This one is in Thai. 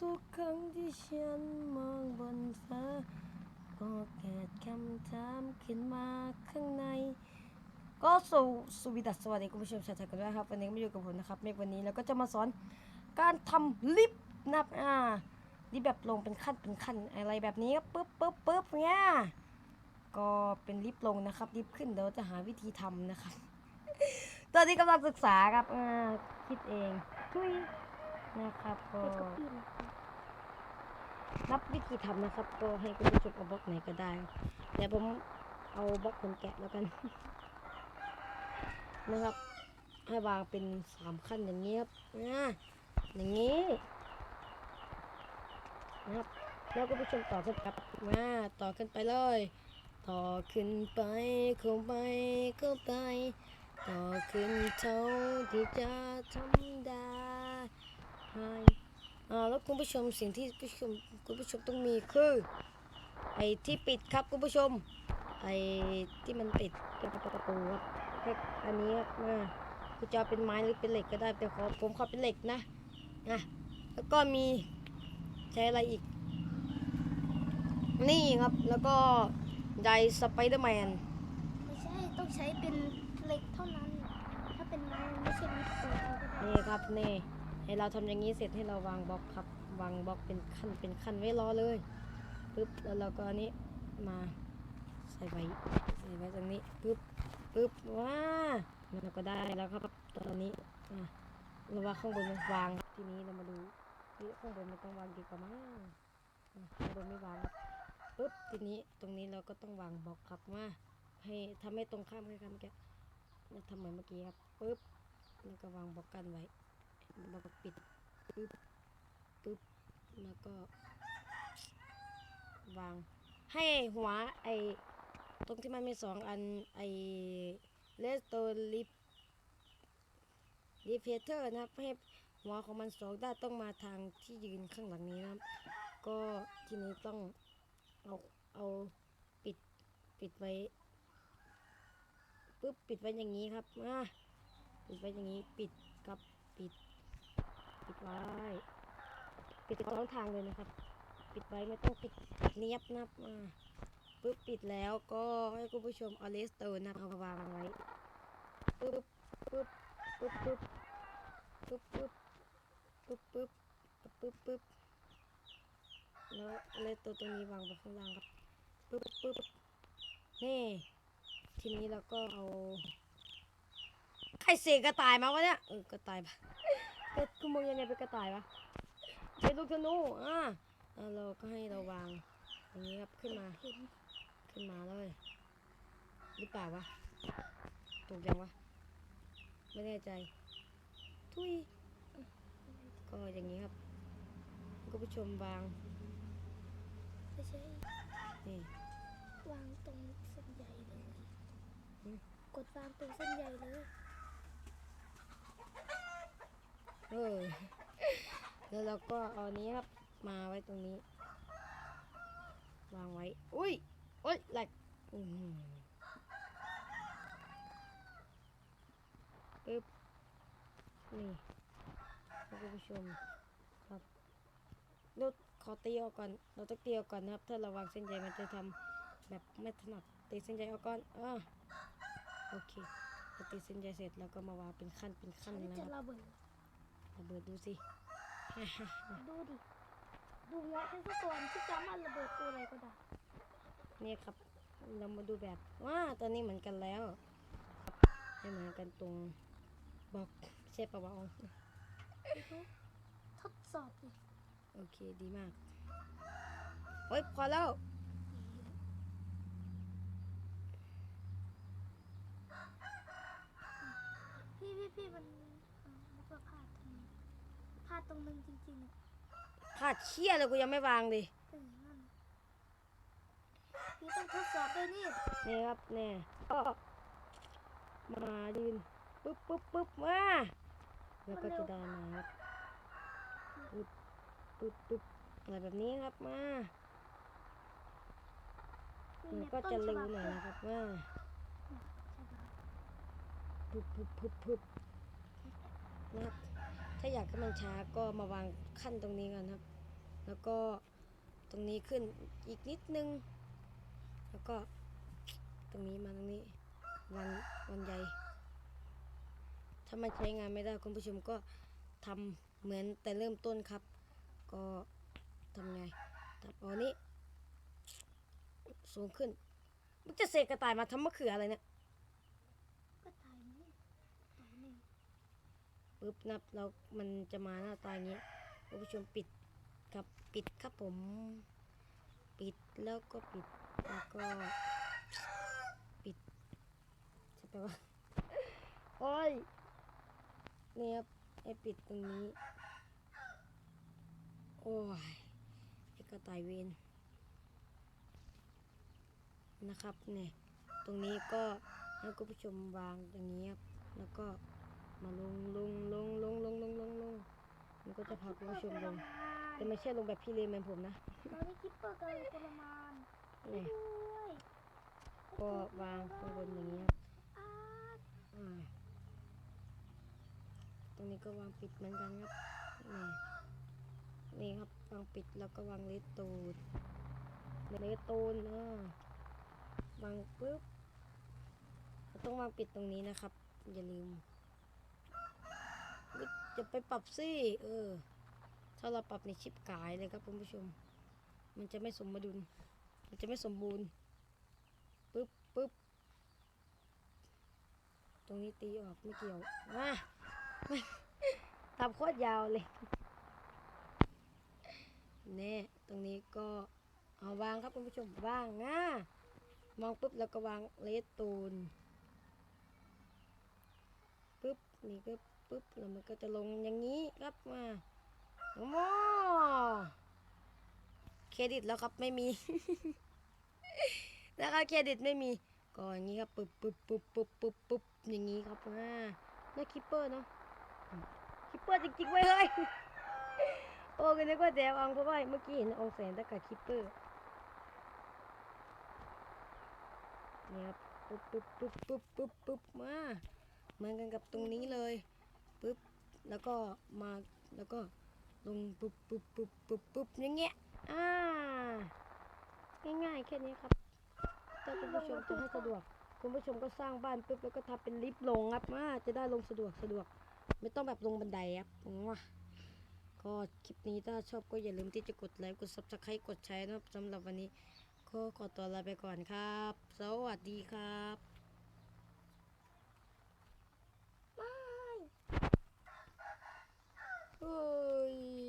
ทุกครั้งที่ฉันมองบนฟ้า ก็เกิดคำถามขึ้นมาข้างใน ก็สสวีดัสสวัสดีคุณผู้ชมชาวไทยกันด้วยครับ วันนี้ก็มาอยู่กับผมนะครับเมฆวันนี้เราก็จะมาสอนการทำลิฟต์นะครับอ่าลิฟต์แบบลงเป็นขั้นเป็นขั้นอะไรแบบนี้ครับปึ๊บปึ๊บปึ๊บเนี่ยก็เป็นลิฟต์ลงนะครับลิฟต์ขึ้นเดี๋ยวจะหาวิธีทำนะครับ ตอนนี้กำลังศึกษาครับอ่าคิดเองทุย นะครับก็รับวิธีทำนะครับก็ให้คุณผู้ชมเอาบล็อกไหนก็ได้แต่ผมเอาบล็อกคนแกะแล้วกันนะครับให้วางเป็นสามขั้นอย่างนี้ครับนะอย่างนี้นะครับแล้วคุณผู้ชมต่อขึ้นครับมาต่อขึ้นไปเลย ต่อขึ้นไปเข้าไปเข้าไป ต่อขึ้นเท่าที่จะทำได้ ให้อ่าแล้วคุณผู้ชมสิ่งที่ผู้ชมคุณผู้ชมต้องมีคือไอ้ที่ปิดครับคุณผู้ชม ไอ้ที่มันปิดเป็นประตูครับแค่อันนี้ครับนะคุณจะเอาเป็นไม้หรือเป็นเหล็กก็ได้แต่ขอผมขอเป็นเหล็กนะนะแล้วก็มีใช้อะไรอีก นี่ครับแล้วก็ไดสไปเดอร์แมนไม่ใช่ต้องใช้เป็นเหล็กเท่านั้น ถ้าเป็นไม้มันไม่ใช่ไม้ตะปูเอาก็ได้นี่ครับนี่ ให้เราทำอย่างนี้เสร็จให้เราวางบล็อกครับ วางบล็อกเป็นขั้นเป็นขั้นไว้รอเลยปึ๊บแล้วเราก็อันนี้มาใส่ไว้ใส่ไว้ตรงนี้ปึ๊บปึ๊บว้าเราก็ได้แล้วครับตอนนี้อะเราว่าข้างบนมันวางทีนี้เรามาดูเฮ้ยข้างบนมันต้องวางดีกว่ามั้งอะข้างบนไม่วางปึ๊บทีนี้ตรงนี้เราก็ต้องวางบล็อกครับว่าให้ทำให้ตรงข้ามกันครับแกเนี่ยทำเหมือนเมื่อกี้ครับปึ๊บแล้วก็วางบล็อกกันไว้ แล้วก็ปิดปึ๊บปึ๊บแล้วก็ วาง ให้หัวไอตรงที่มันมีสองอันไอเลสโตลิฟลิเพเตอร์นะครับให้หัวของมันสองด้านต้องมาทางที่ยืนข้างหลังนี้นะครับ ก็ทีนี้ต้องเอาเอาปิดปิดไว้ปึ๊บปิดไว้อย่างนี้ครับมาปิดไว้อย่างนี้ปิดกับปิด ปิดไว้ปิดสองทางเลยนะครับ ปิดไว้ไม่ต้องปิดเนียบนับมาปึ๊บปิดแล้วก็ให้คุณผู้ชมเอาเลสเตอร์นะเอามาวางไว้ปึ๊บปึ๊บปึ๊บปึ๊บปึ๊บปึ๊บปึ๊บปึ๊บปึ๊บปึ๊บแล้วเลสเตอร์ตรงนี้วางไว้ข้างล่างครับปึ๊บปึ๊บนี่ทีนี้เราก็เอาใครเสกกระต่ายมาวะเนี่ยเออกระต่ายปะ เอ๊ะคุณมองยังไงเป็นกระต่ายวะใช้ลูกธนูอ่าแล้วเราก็ให้เราวางอย่างนี้ครับขึ้นมาเห็นขึ้นมาเลยหรือเปล่าวะถูกยังวะไม่แน่ใจ ทุยก็อย่างนี้ครับคุณผู้ชมวางไม่ใช่นี่วางตรงเส้นใหญ่เลยอืมกดวางตรงเส้นใหญ่เลย เออแล้วเราก็เอานี้ครับ มาไว้ตรงนี้ วางไว้ อุ้ยอุ้ยแหลกอื้อหือปึ๊บ นี่คุณผู้ชมครับเราขอตีออกก่อน เราต้องตีออกก่อนนะครับ ถ้าเราวางเส้นใยมันจะทำแบบไม่ถนัดตีเส้นใยออกก่อนอ่าโอเคตีเส้นใยเสร็จแล้วก็มาวางเป็นขั้นเป็นขั้นนะครับ ระเบิดระเบิดดูสิ ดูดิ ดูเงาะเป็นสักตัวที่สามารถระเบิดตัวอะไรก็ได้ เนี่ยครับ เรามาดูแบบว่าตอนนี้เหมือนกันแล้วให้เหมือนกันตรงบล็อกใช่ปะวะอ๋อทดสอบดิโอเคดีมากโอ้ยพอแล้วพี่พี่พี่มันเอ่อมันก็พลาดตรงนี้พลาดตรงนึงจริงๆอะพลาดเชี่ยเลยกูยังไม่วางดิเออนั่นพี่ต้องทดสอบด้วยนี่นี่ครับเนี่ยก็มายืนปึ๊บปึ๊บปึ๊บมาแล้วก็จะได้มาครับปึ๊บปึ๊บปึ๊บอะไรแบบนี้ครับมานี่มันไงก็ต้จะฉเร็วบับหน่อยแล้วนะครับว่าใช่ปะปึ๊บปึ๊บปึ๊บปึ๊บนะครับถ้าอยากให้มันช้าก็มาวางขั้นตรงนี้ก่อนครับ แล้วก็ตรงนี้ขึ้นอีกนิดนึง แล้วก็ตรงนี้มาตรงนี้วันวันใหญ่ ถ้ามันใช้งานไม่ได้คุณผู้ชมก็ทำเหมือนแต่เริ่มต้นครับ ก็ทำไงตัดเอานี้ สูงขึ้น มันจะเสกกระต่ายมาทำมะเขืออะไรเนี่ย ก็ตายนี่ตายนี่ ปุ๊บนับแล้วมันจะมาหน้าตาอย่างนี้คุณผู้ชมปิดครับปิดครับผม ปิดแล้วก็ปิดแล้วก็ปิดใช่ปะวะโอ้ยเนี่ยครับให้ปิดตรงนี้ โอ้ยไอ้กระต่ายเวนนะครับเนี่ยตรงนี้ก็ให้คุณผู้ชมวางอย่างนี้ครับแล้วก็ มาลงลงลงลงลงลงลงลงมันก็จะพาคุณผู้ชมลง แต่ไม่ใช่ลงแบบพี่เลนเหมือนผมนะ ตอนนี้คิปเปอร์กำลังทรมานนี่ด้วยก็วางข้างบนอย่างนี้ครับอ้าอ่าตรงนี้ก็วางปิดเหมือนกันครับนี่นี่ครับวางปิดแล้วก็วางเลสตูนเลสตูนเออวางปุ๊บเราต้องวางปิดตรงนี้นะครับ อย่าลืม จะไปปรับสิเออ ถ้าเราปรับในชิปกายเลยครับคุณผู้ชม มันจะไม่สมดุล มันจะไม่สมบูรณ์ปึ๊บปึ๊บตรงนี้ตีออกไม่เกี่ยวมาทำโคตรยาวเลยเน่ตรงนี้ก็เอาวางครับคุณผู้ชมวางนะมองปุ๊บแล้วก็วางเลสตูนปุ๊บนี่ก็ ปุ๊บแล้วมันก็จะลงอย่างนี้ครับมาโอ้เครดิตแล้วครับไม่มีแล้วก็เครดิตไม่มีก็อย่างนี้ครับปุ๊บปุ๊บปุ๊บปุ๊บปุ๊บปุ๊บอย่างนี้ครับอ่าน่าคิปเปอร์เนาะคิปเปอร์จริงๆเว้เฮ้ยโอ้ก็นึกว่าแดวองเพราะว่าเมื่อกี้เห็นองแสงแต่กับคิปเปอร์เนี่ยปุ๊บปุ๊บปุ๊บปุ๊บปุ๊บปุ๊บมาเหมือนกันกับตรงนี้เลย ปุ๊บแล้วก็มาแล้วก็ลงปุ๊บปุ๊บปุ๊บปุ๊บปุ๊บอย่างเงี้ยอ่าง่ายๆแค่นี้ครับถ้าคุณผู้ชมจะให้สะดวก คุณผู้ชมก็สร้างบ้านปุ๊บแล้วก็ทำเป็นลิฟต์ลงครับมาจะได้ลงสะดวกสะดวก ไม่ต้องแบบลงบันไดครับว้าก็คลิปนี้ถ้าชอบก็อย่าลืมที่จะกดไลค์กด subscribe กดแชร์นะครับสำหรับวันนี้ก็ขอตัวลาไปก่อนครับ สวัสดีครับ Oy.